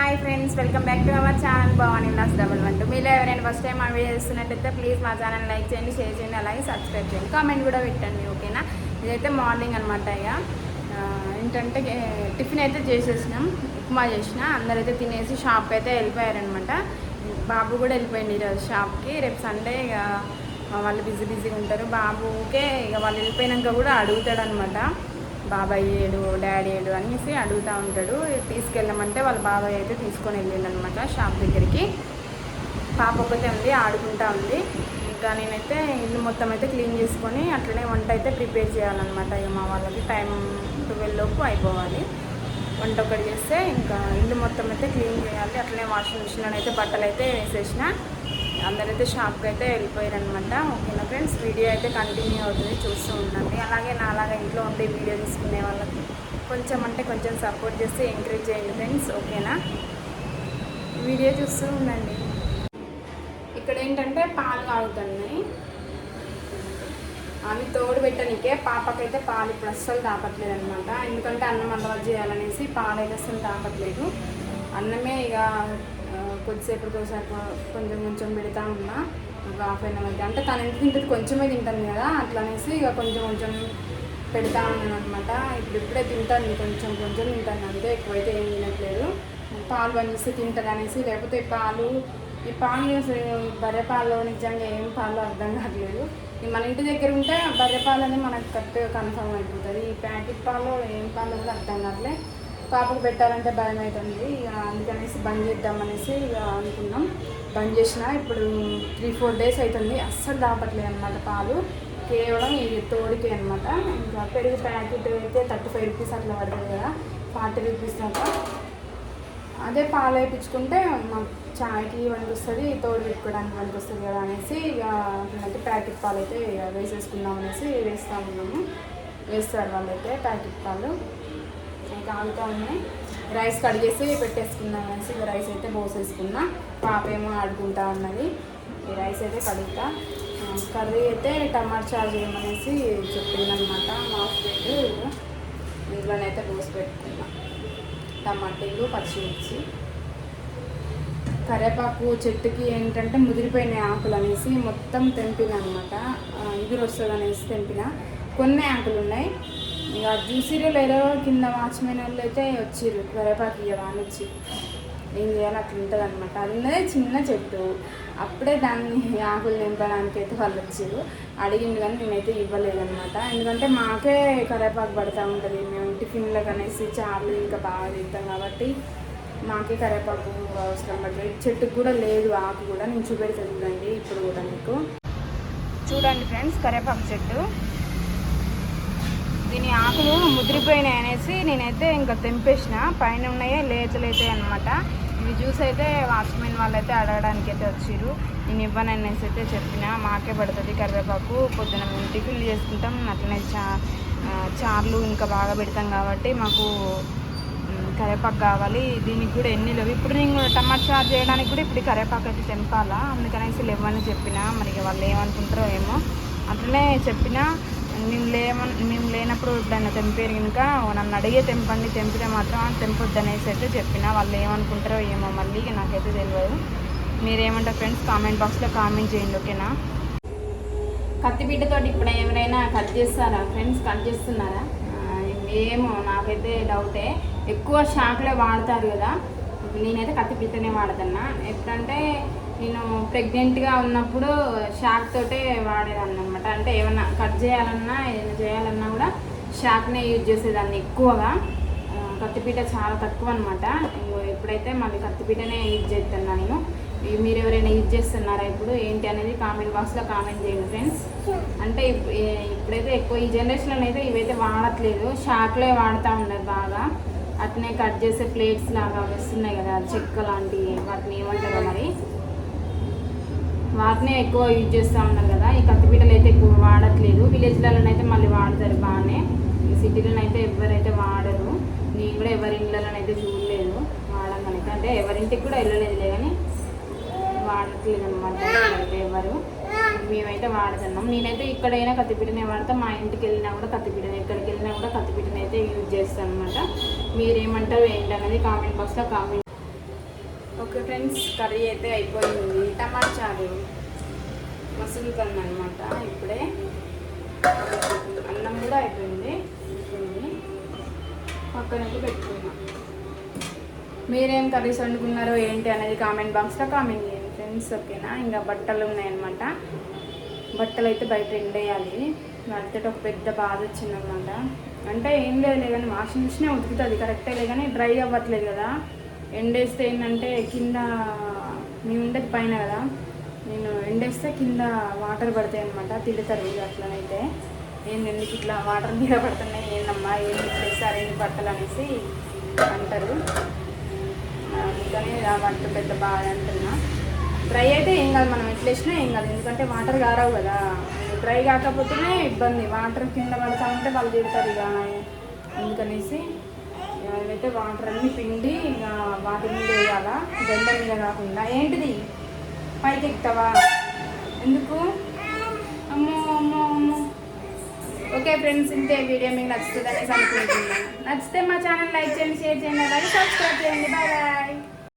Hi friends welcome back to our channel Bhavani loss double one. Two మీలో ఎవరైనా first time మా చేస్తున్నట్టయితే please మా ఛానల్ లైక్ చేయండి షేర్ చేయండి అలాగే సబ్స్క్రైబ్ చేయండి. కామెంట్ కూడా పెట్టండి ఓకేనా ఇదైతే మార్నింగ్ అనమాట ఇక. ఏంటంటే టిఫిన్ అయితే చేసేసినాం ఉప్మా చేసిన అందరైతే తినేసి షాప్కి అయితే వెళ్ళిపోయారనమాట బాబు కూడా వెళ్ళిపోయింది ఈరోజు షాప్కి రేపు సండే ఇక వాళ్ళు బిజీ బిజీగా ఉంటారు. బాబుకే ఇక వాళ్ళు వెళ్ళిపోయినాక కూడా అడుగుతాడు అనమాట బాబాయ్ ఏడు డాడీ ఏడు అనేసి అడుగుతూ ఉంటాడు. తీసుకెళ్ళమంటే వాళ్ళ బాబాయ్ అయితే తీసుకొని వెళ్ళిండు అనమాట షాప్ దగ్గరికి. పాప ఒకటే ఉంది ఆడుకుంటా ఉంది. ఇంకా నేనైతే ఇల్లు మొత్తం అయితే క్లీన్ చేసుకొని అట్లనే వంట అయితే ప్రిపేర్ చేయాలన్నమాట. ఇక మా వాళ్ళకి టైం ట్వెల్వ్ లోపు అయిపోవాలి. వంట ఒకటి చేస్తే ఇంకా ఇల్లు మొత్తం అయితే క్లీన్ చేయాలి. అట్లనే వాషింగ్ మిషన్ అయితే బట్టలు అయితే వేసేసిన. అందరైతే షాప్కి అయితే వెళ్ళిపోయారనమాట ఓకేనా ఫ్రెండ్స్? వీడియో అయితే కంటిన్యూ అవుతుంది. చూస్తూ ఉండండి. అలాగే నా ఇంట్లో ఉంటే వీడియో తీసుకునే వాళ్ళకి కొంచెం అంటే కొంచెం సపోర్ట్ చేసి ఎంకరేజ్ చేయండి ఫ్రెండ్స్ ఓకేనా వీడియో చూస్తూ ఉండండి. ఇక్కడ ఏంటంటే పాలు కాగుతున్నాయి అవి తోడు పెట్టనికే పాపకైతే పాలు ఇప్పుడు అస్సలు తాపట్లేదు అనమాట ఎందుకంటే అన్నం అలవాటు చేయాలనేసి పాలు అయితే అస్సలు తాపట్లేదు. అన్నమే ఇక కొద్దిసేపు కోసేపు కొంచెం కొంచెం పెడతా ఉన్నా. ఒక హాఫ్ అయిన మధ్య అంటే తను ఎంత తింటుంది కొంచెమే తింటుంది కదా అట్లా అనేసి ఇక కొంచెం కొంచెం పెడతా ఉన్నాను అనమాట ఇప్పుడిప్పుడే తింటాను కొంచెం కొంచెం తింటాను అంతే ఎక్కువైతే ఏం తినట్లేదు. పాలు బంద్ తింటాను అనేసి లేకపోతే పాలు ఈ పాలు బర్రె పాలు నిజంగా ఏం పాలు అర్థం కావట్లేదు. మన ఇంటి దగ్గర ఉంటే బర్రె పాలు అనేది మనకు కరెక్ట్గా కన్ఫర్మ్ అయిపోతుంది. ఈ ప్యాకెట్ పాలు ఏం పాలు కూడా అర్థం కావట్లే. పాపకు పెట్టాలంటే భయం అవుతుంది ఇక అందుకనేసి బంద్ చేద్దామనేసి ఇక అనుకున్నాం. బంద్ చేసిన ఇప్పుడు త్రీ ఫోర్ డేస్ అవుతుంది అస్సలు దాపట్లేదు అనమాట పాలు. కేవలం ఇది తోడికి అనమాట ఇంకా పెరుగు ప్యాకెట్ అయితే థర్టీ ఫైవ్ రూపీస్ అట్లా పడుతుంది కదా. ఫార్టీ రూపీస్ దాకా. అదే పాలు వేయించుకుంటే మాకు చాయ్కి పనికి వస్తుంది తోడు పెట్టుకోవడానికి పనికి వస్తుంది కదా అనేసి ఇక అయితే ప్యాకెట్ పాలు అయితే వేసేసుకుందాం అనేసి వేస్తూ ఉన్నాము. వేస్తారు వాళ్ళైతే ప్యాకెట్ పాలు. ఇంకా ఉన్నాయి. రైస్ కడిగేసి పెట్టేసుకుందాం అనేసి ఇక రైస్ అయితే పోసేసుకున్నా. పాప ఏమో ఆడుకుంటా ఉన్నది. ఈ రైస్ అయితే కడుగుతా. కర్రీ అయితే టమాటా చారు చేయమనేసి చెప్పిందనమాట మా ఫ్రెండ్ ఇంట్లోనైతే పోసి పెట్టుకున్నా. టమాటీలు పచ్చిమిర్చి. కరివేపాకు చెట్టుకి ఏంటంటే ముదిరిపోయిన ఆకులు అనేసి మొత్తం తెంపిన అనమాట ఎగురు వస్తుంది అనేసి తెంపిన. కొన్ని ఆకులు ఉన్నాయి. ఇక చూసిరో లేదో కింద వాచ్మెన్ వాళ్ళు అయితే వచ్చిర్రు. కరేపాకు ఇవ్వడానికి వచ్చి. ఏం చేయాలి అట్లా ఉంటుంది అనమాట అది చిన్న చెట్టు. అప్పుడే దాన్ని ఆకులు నింపడానికి అయితే వాళ్ళు వచ్చారు అడిగిండు కానీ నేనైతే ఇవ్వలేదనమాట ఎందుకంటే మాకే కరేపాకు పడుతూ ఉంటుంది. మేము టిఫిన్లకు అనేసి చాలు ఇంకా బాగా తింటాం కాబట్టి మాకే కరేపాకు అవసరం పడుతుంది చెట్టుకు కూడా లేదు ఆకు కూడా నేను చూపెడతాను చూడండి ఇప్పుడు కూడా మీకు. చూడండి ఫ్రెండ్స్ కరేపాకు చెట్టు. దీని ఆకులు ముదిరిపోయినాయి అనేసి నేనైతే ఇంకా తెంపేసిన. పైన ఉన్నాయే లేత లేతాయి అనమాట ఇవి చూసి అయితే వాచ్మెన్ వాళ్ళైతే అడగడానికి అయితే వచ్చిర్రు. నేను ఇవ్వను అనేసి అయితే చెప్పిన. మాకే పడుతుంది కరివేపాకు. పొద్దున మేము టిఫిన్లు చేసుకుంటాం. అట్లనే చా చార్లు ఇంకా బాగా పెడతాం కాబట్టి మాకు కరివేపాకు కావాలి. దీనికి కూడా ఎన్ని లేవు. ఇప్పుడు నేను కూడా టమాటా చారు చేయడానికి కూడా ఇప్పుడు కరివేపాకు అయితే తెంపాలా? అందుకనేసి లేవని చెప్పిన. మరి ఇక వాళ్ళు ఏమనుకుంటారో ఏమో. అట్లనే చెప్పిన. మేము లేమన్ మేము లేనప్పుడు ఎప్పుడైనా తెంపారు కనుక నన్ను అడిగే తెంపండి తెంపితే మాత్రం తెంపొద్దు అనేసి అయితే చెప్పిన. వాళ్ళు ఏమనుకుంటారో ఏమో మళ్ళీ నాకైతే తెలియదు మీరేమంటారు ఫ్రెండ్స్? కామెంట్ బాక్స్లో కామెంట్ చేయండి ఓకేనా? కత్తిపీటతో ఇప్పుడు ఎవరైనా కట్ చేస్తారా? ఫ్రెండ్స్ కట్ చేస్తున్నారా? ఏమో నాకైతే డౌటే. ఎక్కువ షాక్లో వాడతారు కదా. నేనైతే కత్తిపీటనే వాడతన్నా. ఎప్పుడంటే నేను ప్రెగ్నెంట్గా ఉన్నప్పుడు షాక్ తోటే వాడేదాన్ని అనమాట అంటే ఏమన్నా కట్ చేయాలన్నా ఏదైనా చేయాలన్నా కూడా షాక్నే యూజ్ చేసేదాన్ని ఎక్కువగా. కత్తిపీట చాలా తక్కువ అనమాట ఇప్పుడైతే మళ్ళీ కత్తిపీటనే యూజ్ చేస్తున్నా నేను. మీరు ఎవరైనా యూజ్ చేస్తున్నారా ఇప్పుడు? ఏంటి అనేది కామెంట్ బాక్స్లో కామెంట్ చేయండి ఫ్రెండ్స్ అంటే ఇప్పుడైతే ఎక్కువ ఈ జనరేషన్లో అయితే ఇవైతే వాడట్లేదు. షాక్లే వాడుతూ ఉన్నారు బాగా. అట్నే కట్ చేసే ప్లేట్స్ లాగా వస్తున్నాయి కదా చెక్క లాంటివి వాటిని ఏమంటారో మరి. వాటినే ఎక్కువ యూజ్ చేస్తూ ఉన్నారు కదా. ఈ కత్తిపీటలు అయితే ఎక్కువ వాడట్లేదు. విలేజ్లలో అయితే మళ్ళీ వాడతారు బాగానే. ఈ సిటీలో అయితే ఎవరైతే వాడరు. నేను కూడా ఎవరి ఇళ్ళలో అయితే చూడలేదు కనుక అంటే ఎవరింటికి కూడా వెళ్ళలేదులే కానీ వాడట్లేదు అనమాట ఎవరు మేమైతే వాడుతున్నాం. నేనైతే ఇక్కడైనా కత్తిపీటనే వాడతా. మా ఇంటికి వెళ్ళినా కూడా కత్తిపీటనే ఎక్కడికి వెళ్ళినా కూడా కత్తిపీటనైతే యూజ్ చేస్తాను అనమాట మీరేమంటారు ఏంటనేది కామెంట్ బాక్స్లో కామెంట్ ఓకే ఫ్రెండ్స్ కర్రీ అయితే అయిపోయింది. టమాటా చారు మసులుతుంది అనమాట ఇప్పుడే అన్నం కూడా అయిపోయింది. అయిపోయింది. పక్కనకి పెట్టుకున్నాం మీరేం కర్రీస్ వండుకున్నారో ఏంటి అనేది కామెంట్ బాక్స్లో కామెంట్ చేయండి ఫ్రెండ్స్ ఓకేనా? ఇంకా బట్టలు ఉన్నాయన్నమాట. బట్టలు అయితే బయట ఎండేయాలి. వాటితో ఒక పెద్ద బాధ వచ్చిందనమాట అంటే ఏం లేదు కానీ వాషింగ్ మిషనే ఉతుకుతుంది. కరెక్టే లేదు కానీ డ్రై అవ్వట్లేదు కదా. ఎండేస్తే ఏంటంటే కింద మేము ఉండేది పైన కదా? నేను ఎండేస్తే కింద వాటర్ పడతాయి అనమాట తిడతారు ఇది అట్లనైతే. ఏంది ఎందుకు ఇట్లా వాటర్ మీద పడుతున్నాయి? ఏందమ్మా? ఏంది చేస్తారు ఏంది బట్టలు అనేసి అంటారు. అందుకని ఆ వంట పెద్ద బాధ అంటున్నా. డ్రై అయితే ఏం కాదు మనం ఎట్లా వేసినా ఏం కాదు. ఎందుకంటే వాటర్ కారావు కదా. డ్రై కాకపోతేనే ఇబ్బంది. వాటర్ కింద పడతా ఉంటే వాళ్ళు తిడతారు ఇక. అందుకనేసి ఇక అయితే వాటర్ అన్ని పిండి ఇంకా వాటి మీద వేయాలా. జెండ మీద కాకుండా. ఏంటిది? పైకి ఎక్కుతావా? ఎందుకు? అమ్మో అమ్మో అమ్మో. ఓకే ఫ్రెండ్స్ ఇంతే వీడియో మీకు నచ్చుతుంది అనేసి అనుకుంటున్నాను. నచ్చితే మా ఛానల్ లైక్ చేయండి షేర్ చేయండి అలాగే సబ్స్క్రైబ్ చేయండి. Bye bye.